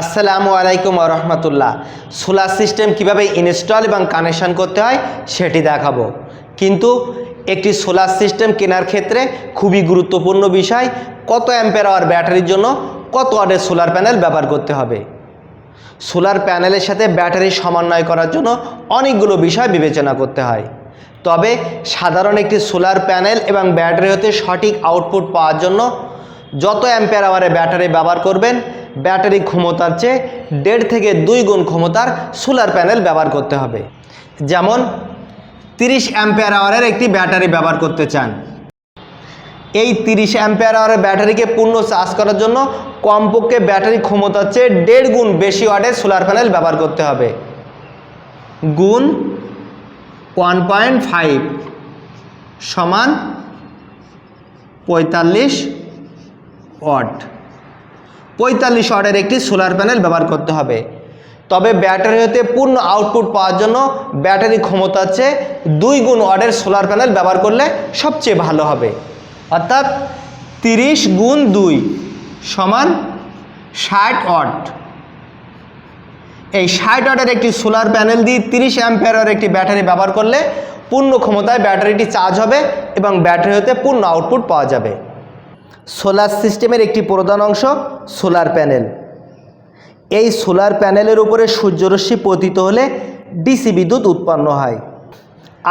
আসসালামু আলাইকুম রহমতুল্লাহ। সোলার সিস্টেম কীভাবে ইনস্টল এবং কানেকশন করতে হয় সেটি দেখাবো। কিন্তু একটি সোলার সিস্টেম কেনার ক্ষেত্রে খুবই গুরুত্বপূর্ণ বিষয়, কত অ্যাম্পের আওয়ার ব্যাটারির জন্য কত ওয়াটের সোলার প্যানেল ব্যবহার করতে হবে। সোলার প্যানেলের সাথে ব্যাটারি সমন্বয় করার জন্য অনেকগুলো বিষয় বিবেচনা করতে হয়। তবে সাধারণ একটি সোলার প্যানেল এবং ব্যাটারি হতে সঠিক আউটপুট পাওয়ার জন্য যত অ্যাম্পেয়ার আওয়ারে ব্যাটারি ব্যবহার করবেন ব্যাটারি ক্ষমতার চেয়ে দেড় থেকে দুই গুণ ক্ষমতার সোলার প্যানেল ব্যবহার করতে হবে। যেমন, তিরিশ অ্যাম্পেয়ার আওয়ারের একটি ব্যাটারি ব্যবহার করতে চান। এই তিরিশ অ্যাম্পেয়ার আওয়ারের ব্যাটারিকে পূর্ণ চার্জ করার জন্য কমপক্ষে ব্যাটারি ক্ষমতার চেয়ে দেড় গুণ বেশি ওয়াটের সোলার প্যানেল ব্যবহার করতে হবে। গুণ ওয়ান পয়েন্ট ফাইভ সমান পঁয়তাল্লিশ ওয়াট। পঁয়তাল্লিশ ওয়াটের একটি সোলার প্যানেল ব্যবহার করতে হবে। তবে ব্যাটারি হতে পূর্ণ আউটপুট পাওয়ার জন্য ব্যাটারি ক্ষমতার চেয়ে দুই গুণ ওয়াটের সোলার প্যানেল ব্যবহার করলে সবচেয়ে ভালো হবে। অর্থাৎ তিরিশ গুণ দুই সমান ষাট ওয়াট। এই ষাট ওয়াটের একটি সোলার প্যানেল দিয়ে তিরিশ অ্যাম্পিয়ারের একটি ব্যাটারি ব্যবহার করলে পূর্ণ ক্ষমতায় ব্যাটারিটি চার্জ হবে এবং ব্যাটারি হতে পূর্ণ আউটপুট পাওয়া যাবে। সোলার সিস্টেমের একটি প্রধান অংশ সোলার প্যানেল। এই সোলার প্যানেলের উপরে সূর্যরশ্মি পতিত হলে ডিসি বিদ্যুৎ উৎপন্ন হয়।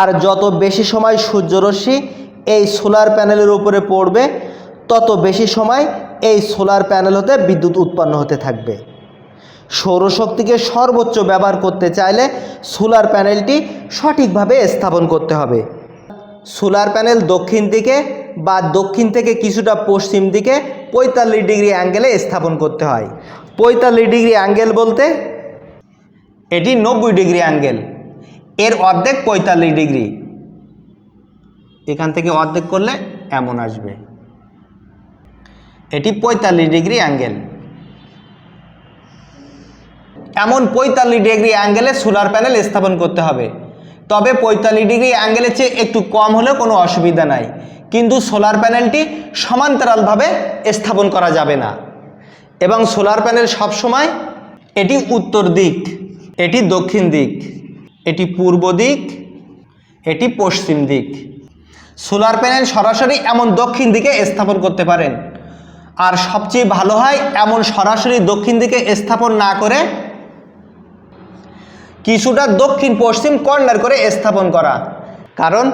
আর যত বেশি সময় সূর্যরশ্মি এই সোলার প্যানেলের উপরে পড়বে, তত বেশি সময় এই সোলার প্যানেল হতে বিদ্যুৎ উৎপন্ন হতে থাকবে। সৌরশক্তিকে সর্বোচ্চ ব্যবহার করতে চাইলে সোলার প্যানেলটি সঠিকভাবে স্থাপন করতে হবে। সোলার প্যানেল দক্ষিণ দিকে বা দক্ষিণ থেকে কিছুটা পশ্চিম দিকে পঁয়তাল্লিশ ডিগ্রি অ্যাঙ্গেলে স্থাপন করতে হয়। পঁয়তাল্লিশ ডিগ্রি অ্যাঙ্গেল বলতে এটি নব্বই ডিগ্রি অ্যাঙ্গেল। এর অর্ধেক পঁয়তাল্লিশ ডিগ্রি। এখান থেকে অর্ধেক করলে এমন আসবে। এটি পঁয়তাল্লিশ ডিগ্রি অ্যাঙ্গেল। এমন পঁয়তাল্লিশ ডিগ্রি অ্যাঙ্গেলে সোলার প্যানেল স্থাপন করতে হবে। তবে পঁয়তাল্লিশ ডিগ্রি অ্যাঙ্গেলের চেয়ে একটু কম হলেও কোনো অসুবিধা নাই। কিন্তু সোলার প্যানেলটি সমান্তরালভাবে স্থাপন করা যাবে না। এবং সোলার প্যানেল সবসময় এটি উত্তর দিক, এটি দক্ষিণ দিক, এটি পূর্ব দিক, এটি পশ্চিম দিক। সোলার প্যানেল সরাসরি এমন দক্ষিণ দিকে স্থাপন করতে পারেন। আর সবচেয়ে ভালো হয় এমন সরাসরি দক্ষিণ দিকে স্থাপন না করে কিছুটা দক্ষিণ পশ্চিম কর্নার করে স্থাপন করা। কারণ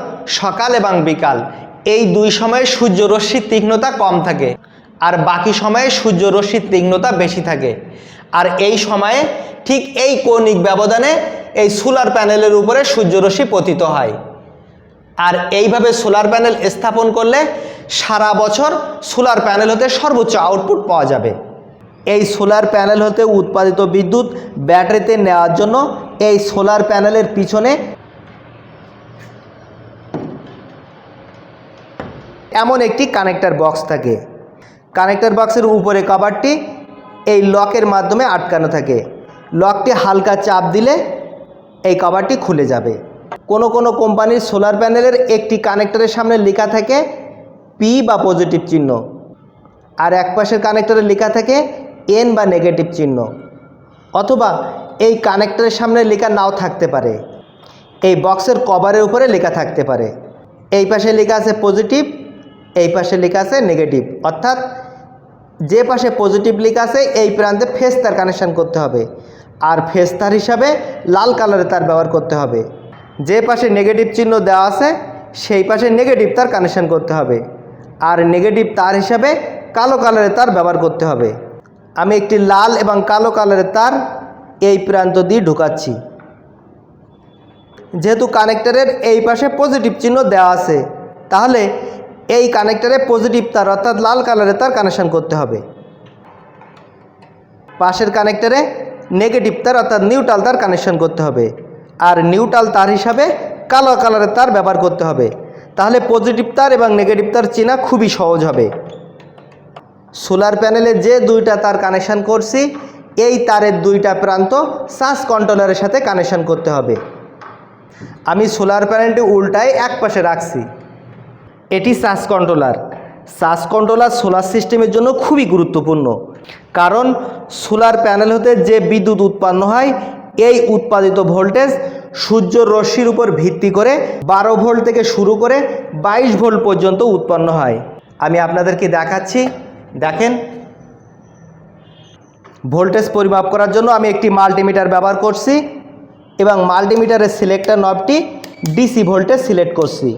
সকাল এবং বিকাল এই দুই সময়ে সূর্যরশ্মির তীক্ষ্ণতা কম থাকে আর বাকি সময়ে সূর্যরশ্মির তীক্ষ্ণতা বেশি থাকে। আর এই সময়ে ঠিক এই কৌণিক ব্যবধানে এই সোলার প্যানেলের উপরে সূর্যরশ্মি পতিত হয়। আর এইভাবে সোলার প্যানেল স্থাপন করলে সারা বছর সোলার প্যানেল হতে সর্বোচ্চ আউটপুট পাওয়া যাবে। এই সোলার প্যানেল হতে উৎপাদিত বিদ্যুৎ ব্যাটারিতে নেওয়ার জন্য এই সোলার প্যানেলের পিছনে এমন একটি কানেক্টর বক্স থাকে। কানেক্টর বক্সের উপরে কভারটি এই লকের মাধ্যমে আটকানো থাকে। লকটি হালকা চাপ দিলে এই কভারটি খুলে যাবে। কোনো কোনো কোম্পানির সোলার প্যানেলের একটি কানেক্টরের সামনে লেখা থাকে পি বা পজিটিভ চিহ্ন। আর এক পাশের কানেক্টরে লেখা থাকে এন বা নেগেটিভ চিহ্ন। অথবা এই কানেক্টরের সামনে লেখা নাও থাকতে পারে। এই বক্সের কভারের উপরে লেখা থাকতে পারে। এই পাশে লেখা আছে পজিটিভ এই পাশে লেখা আছে নেগেটিভ অর্থাৎ যে পাশে পজিটিভ লেখা আছে, এই প্রান্তে ফেস তার কানেকশান করতে হবে। আর ফেস তার হিসাবে লাল কালারের তার ব্যবহার করতে হবে। যে পাশে নেগেটিভ চিহ্ন দেওয়া আছে, সেই পাশে নেগেটিভ তার কানেকশান করতে হবে। আর নেগেটিভ তার হিসাবে কালো কালারের তার ব্যবহার করতে হবে। আমি একটি লাল এবং কালো কালারের তার এই প্রান্ত দিয়ে ঢুকাচ্ছি। যেহেতু কানেক্টারের এই পাশে পজিটিভ চিহ্ন দেওয়া আছে, তাহলে এই কানেক্টরে পজিটিভ তার, অর্থাৎ লাল কালারের তার কানেকশান করতে হবে। পাশের কানেক্টারে নেগেটিভ তার, অর্থাৎ নিউট্রাল তার কানেকশান করতে হবে। আর নিউট্রাল তার হিসাবে কালো কালারের তার ব্যবহার করতে হবে। তাহলে পজিটিভ তার এবং নেগেটিভ তার চেনা খুবই সহজ হবে। সোলার প্যানেলে যে দুইটা তার কানেকশান করছি, এই তারের দুইটা প্রান্ত সাস কন্ট্রোলারের সাথে কানেকশান করতে হবে। আমি সোলার প্যানেলটি উল্টায় এক পাশে রাখছি। এটি সাস কন্ট্রোলার। সাস কন্ট্রোলার সোলার সিস্টেমের জন্য খুবই গুরুত্বপূর্ণ। কারণ সোলার প্যানেল হতে যে বিদ্যুৎ উৎপন্ন হয়, এই উৎপাদিত ভোল্টেজ সূর্যর রশ্মির উপর ভিত্তি করে বারো ভোল্ট থেকে শুরু করে বাইশ ভোল্ট পর্যন্ত উৎপন্ন হয়। আমি আপনাদেরকে দেখাচ্ছি। দেখেন, ভোল্টেজ পরিমাপ করার জন্য আমি একটি মাল্টিমিটার ব্যবহার করছি এবং মাল্টিমিটারের সিলেক্টর নবটি ডিসি ভোল্টেজ সিলেক্ট করছি।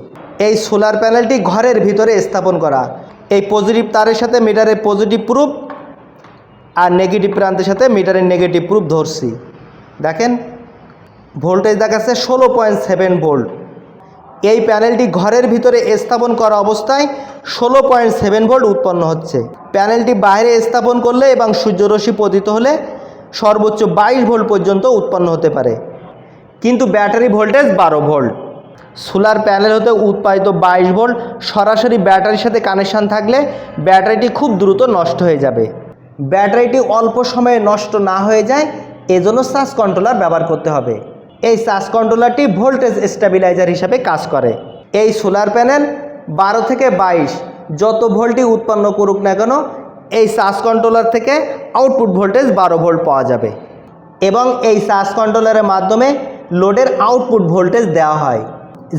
এই সোলার প্যানেলটি ঘরের ভিতরে স্থাপন করা। এই পজিটিভ তারের সাথে মিটারের পজিটিভ প্রুফ আর নেগেটিভ প্রান্তের সাথে মিটারের নেগেটিভ প্রুফ ধরছি। দেখেন ভোল্টেজ দেখাচ্ছে ষোলো পয়েন্ট সেভেন ভোল্ট এই প্যানেলটি ঘরের ভিতরে স্থাপন করা অবস্থায় ষোলো পয়েন্ট সেভেন ভোল্ট উৎপন্ন হচ্ছে। প্যানেলটি বাইরে স্থাপন করলে এবং সূর্যরশ্মি পতিত হলে সর্বোচ্চ বাইশ ভোল্ট পর্যন্ত উৎপন্ন হতে পারে। কিন্তু ব্যাটারি ভোল্টেজ বারো ভোল্ট সোলার প্যানেল হতে উৎপাদিত বাইশ ভোল্ট, সরাসরি ব্যাটারির সাথে কানেকশান থাকলে ব্যাটারিটি খুব দ্রুত নষ্ট হয়ে যাবে। ব্যাটারিটি অল্প সময়ে নষ্ট না হয়ে যায়, এজন্য সাস কন্ট্রোলার ব্যবহার করতে হবে। এই সাস কন্ট্রোলারটি ভোল্টেজ স্টেবিলাইজার হিসাবে কাজ করে। এই সোলার প্যানেল বারো থেকে বাইশ, যত ভোল্টই উৎপন্ন করুক না কেন, এই সাস কন্ট্রোলার থেকে আউটপুট ভোল্টেজ বারো ভোল্ট পাওয়া যাবে। এবং এই সাস কন্ট্রোলারের মাধ্যমে লোডের আউটপুট ভোল্টেজ দেওয়া হয়।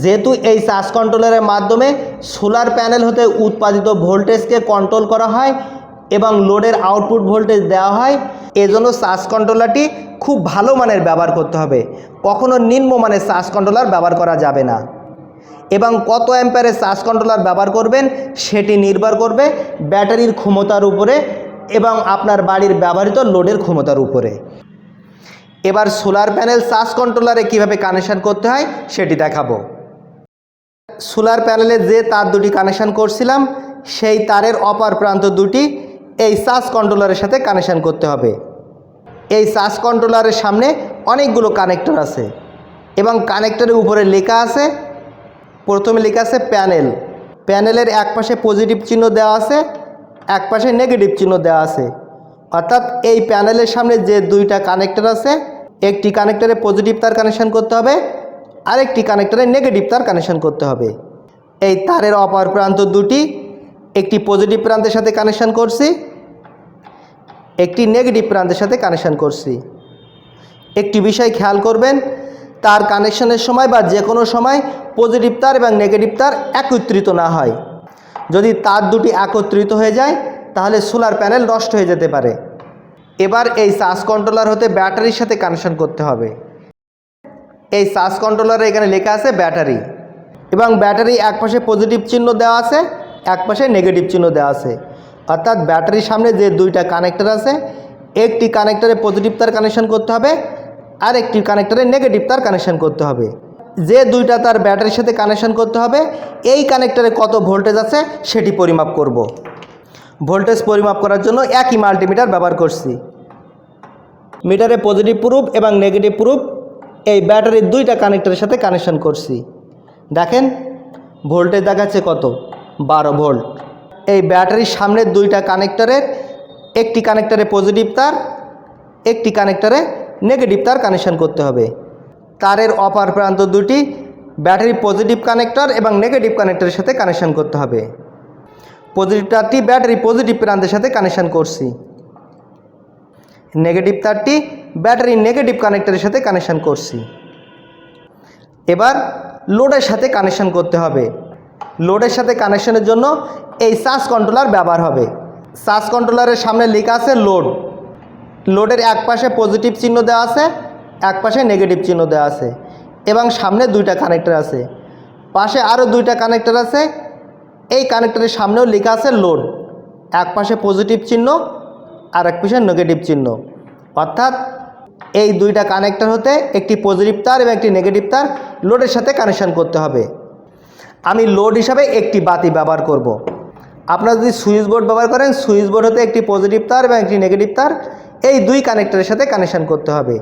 যেহেতু এই সাস কন্ট্রোলারের মাধ্যমে সোলার প্যানেল হতে উৎপাদিত ভোল্টেজকে কন্ট্রোল করা হয় এবং লোডের আউটপুট ভোল্টেজ দেওয়া হয়, এজন্য সাস কন্ট্রোলারটি খুব ভালো মানের ব্যবহার করতে হবে। কখনো নিম্নমানের সাস কন্ট্রোলার ব্যবহার করা যাবে না। এবং কত অ্যাম্পারের চার্জ কন্ট্রোলার ব্যবহার করবেন, সেটি নির্ভর করবে ব্যাটারির ক্ষমতার উপরে এবং আপনার বাড়ির ব্যবহৃত লোডের ক্ষমতার উপরে। এবার সোলার প্যানেল চার্জ কন্ট্রোলারে কীভাবে কানেকশান করতে হয়, সেটি দেখাবো। সোলার প্যানেলে যে তার দুটি কানেকশান করছিলাম, সেই তারের অপার প্রান্ত দুটি এই চার্জ কন্ট্রোলারের সাথে কানেকশান করতে হবে। এই চার্জ কন্ট্রোলারের সামনে অনেকগুলো কানেক্টর আছে এবং কানেক্টরের উপরে লেখা আছে, প্রথমে লেখা আছে প্যানেল। প্যানেলের এক পাশে পজিটিভ চিহ্ন দেওয়া আছে এক পাশে নেগেটিভ চিহ্ন দেওয়া আছে। অর্থাৎ এই প্যানেলের সামনে যে দুইটা কানেক্টর আছে, একটি কানেক্টরে পজিটিভ তার কানেকশান করতে হবে আরেকটি কানেক্টরে নেগেটিভ তার কানেকশন করতে হবে। এই তারের অপর প্রান্ত দুটি, একটি পজিটিভ প্রান্তের সাথে কানেকশন করছি, একটি নেগেটিভ প্রান্তের সাথে কানেকশন করছি। একটি বিষয় খেয়াল করবেন, তার কানেকশনের সময় বা যে কোনো সময় পজিটিভ তার এবং নেগেটিভ তার একত্রিত না হয়। যদি তার দুটি একত্রিত হয়ে যায়, তাহলে সোলার প্যানেল নষ্ট হয়ে যেতে পারে। এবার এই চার্জ কন্ট্রোলার হতে ব্যাটারির সাথে কানেকশন করতে হবে। এই চার্জ কন্ট্রোলারে এখানে লেখা আছে ব্যাটারি। এবং ব্যাটারি এক পাশে পজিটিভ চিহ্ন দেওয়া আছে, এক পাশে নেগেটিভ চিহ্ন দেওয়া আছে। অর্থাৎ ব্যাটারির সামনে যে দুইটা কানেক্টর আছে, একটি কানেক্টরে পজিটিভ তার কানেকশন করতে হবে, আর একটি কানেক্টরে নেগেটিভ তার কানেকশন করতে হবে। যে দুইটা তার ব্যাটারির সাথে কানেকশন করতে হবে, এই কানেক্টরে কত ভোল্টেজ আছে সেটি পরিমাপ করব। ভোল্টেজ পরিমাপ করার জন্য একই মাল্টিমিটার ব্যবহার করছি। মিটারে পজিটিভ প্রুফ এবং নেগেটিভ প্রুফ এই ব্যাটারির দুইটা কানেক্টরের সাথে কানেকশন করছি। দেখেন ভোল্টেজ দেখাচ্ছে কত? বারো ভোল্ট এই ব্যাটারির সামনের দুইটা কানেক্টরের একটি কানেক্টরে পজিটিভ তার, একটি কানেক্টরে নেগেটিভ তার কানেকশন করতে হবে। তারের অপার প্রান্ত দুটি ব্যাটারি পজিটিভ কানেক্টর এবং নেগেটিভ কানেক্টরের সাথে কানেকশন করতে হবে। পজিটিভ তারটি ব্যাটারি পজিটিভ প্রান্তের সাথে কানেকশন করছি। নেগেটিভ তারটি ব্যাটারি নেগেটিভ কানেক্টরের সাথে কানেকশান করছি। এবার লোডের সাথে কানেকশন করতে হবে। লোডের সাথে কানেকশানের জন্য এই সার্চ কন্ট্রোলার ব্যবহার হবে। সার্চ কন্ট্রোলারের সামনে লেখা আছে লোড। লোডের এক পাশে পজিটিভ চিহ্ন দেওয়া আছে, এক পাশে নেগেটিভ চিহ্ন দেওয়া আছে এবং সামনে দুইটা কানেক্টর আছে। পাশে আরও দুইটা কানেক্টর আছে, এই কানেক্টরের সামনেও লেখা আছে লোড। এক পাশে পজিটিভ চিহ্ন আর এক পাশে নেগেটিভ চিহ্ন। অর্থাৎ এই দুইটা কানেক্টর হতে একটি পজিটিভ তার এবং একটি নেগেটিভ তার লোডের সাথে কানেকশন করতে হবে। আমি লোড হিসাবে একটি বাতি ব্যবহার করব। আপনারা যদি সুইচ বোর্ড ব্যবহার করেন সুইচ বোর্ড হতে একটি পজিটিভ তার এবং একটি নেগেটিভ তার, এই দুই কানেক্টরের সাথে কানেকশন করতে হবে।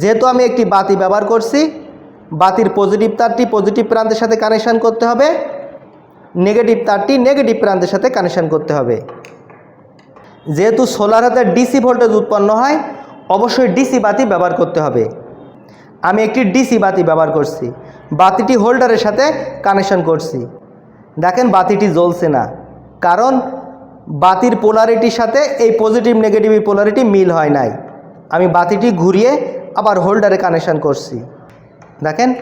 যেহেতু আমি একটি বাতি ব্যবহার করছি, বাতির পজিটিভ তারটি পজিটিভ প্রান্তের সাথে কানেকশান করতে হবে নেগেটিভ তারটি নেগেটিভ প্রান্তের সাথে কানেকশান করতে হবে। যেহেতু সোলার হাতে ডিসি ভোল্টেজ উৎপন্ন হয় অবশ্যই ডিসি বাতি ব্যবহার করতে হবে। আমি একটি ডিসি বাতি ব্যবহার করছি। বাতিটি হোল্ডারের সাথে কানেকশন করছি। দেখেন বাতিটি জ্বলছে না। কারণ বাতির পোলারিটির সাথে এই পজিটিভ নেগেটিভ পোলারিটি মিল হয় নাই। আমি বাতিটি ঘুরিয়ে আবার হোল্ডারে কানেকশান করছি। দেখেন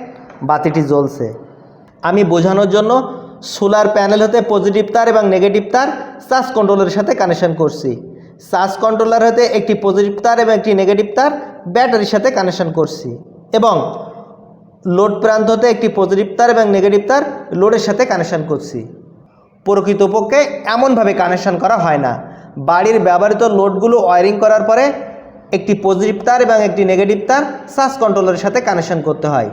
বাতিটি জ্বলছে। আমি বোঝানোর জন্য সোলার প্যানেল হতে পজিটিভ তার এবং নেগেটিভ তার, চার্জ কন্ট্রোলের সাথে কানেকশন করছি। চার্জ কন্ট্রোলার হতে একটি পজিটিভ তার এবং একটি নেগেটিভ তার ব্যাটারির সাথে কানেকশন করছি। এবং লোড প্রান্ত হতে একটি পজিটিভ তার এবং নেগেটিভ তার লোডের সাথে কানেকশন করছি। প্রকৃতপক্ষে এমনভাবে কানেকশন করা হয় না। বাড়ির ব্যবহৃত লোডগুলো ওয়ারিং করার পরে একটি পজিটিভ তার এবং একটি নেগেটিভ তার চার্জ কন্ট্রোলারের সাথে কানেকশন করতে হয়।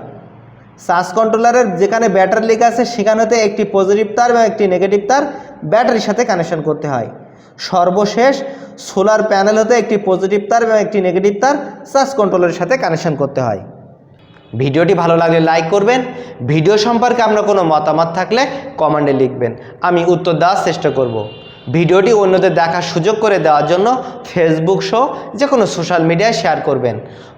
চার্জ কন্ট্রোলারের যেখানে ব্যাটারি লেগে আছে, সেখানে হতে একটি পজিটিভ তার এবং একটি নেগেটিভ তার ব্যাটারির সাথে কানেকশন করতে হয়। সর্বশেষ সোলার প্যানেল হতে একটি পজিটিভ তার এবং একটি নেগেটিভ তার চার্জ কন্ট্রোলারের সাথে কানেকশন করতে হয়। ভিডিওটি ভালো লাগলে লাইক করবেন। ভিডিও সম্পর্কে আপনার কোনো মতামত থাকলে কমেন্টে লিখবেন। আমি উত্তর দেওয়ার চেষ্টা করব। ভিডিওটি অন্যদের দেখার সুযোগ করে দেওয়ার জন্য ফেসবুক শো যে কোনো সোশ্যাল মিডিয়ায় শেয়ার করবেন।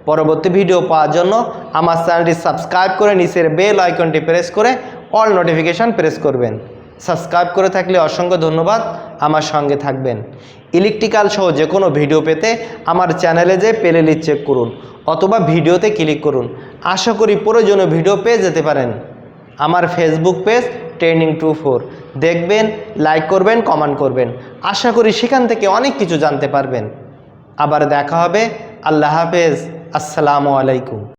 পরবর্তী ভিডিও পাওয়ার জন্য আমার চ্যানেলটি সাবস্ক্রাইব করে নিচের বেল আইকনটি প্রেস করে অল নোটিফিকেশান প্রেস করবেন। সাবস্ক্রাইব করে থাকলে অসংখ্য ধন্যবাদ আমার সঙ্গে থাকবেন। ইলেকট্রিক্যাল সহ যে কোনো ভিডিও পেতে আমার চ্যানেলে যে প্লে লিস্ট চেক করুন অথবা ভিডিওতে ক্লিক করুন। আশা করি প্রয়োজনীয় ভিডিও পেয়ে যেতে পারেন। আমার Facebook page training two four. দেখবেন, লাইক করবেন, কমেন্ট করবেন। আশা করি সেখান থেকে অনেক কিছু জানতে পারবেন। আবার দেখা হবে। আল্লাহ হাফেজ। আসসালামু আলাইকুম।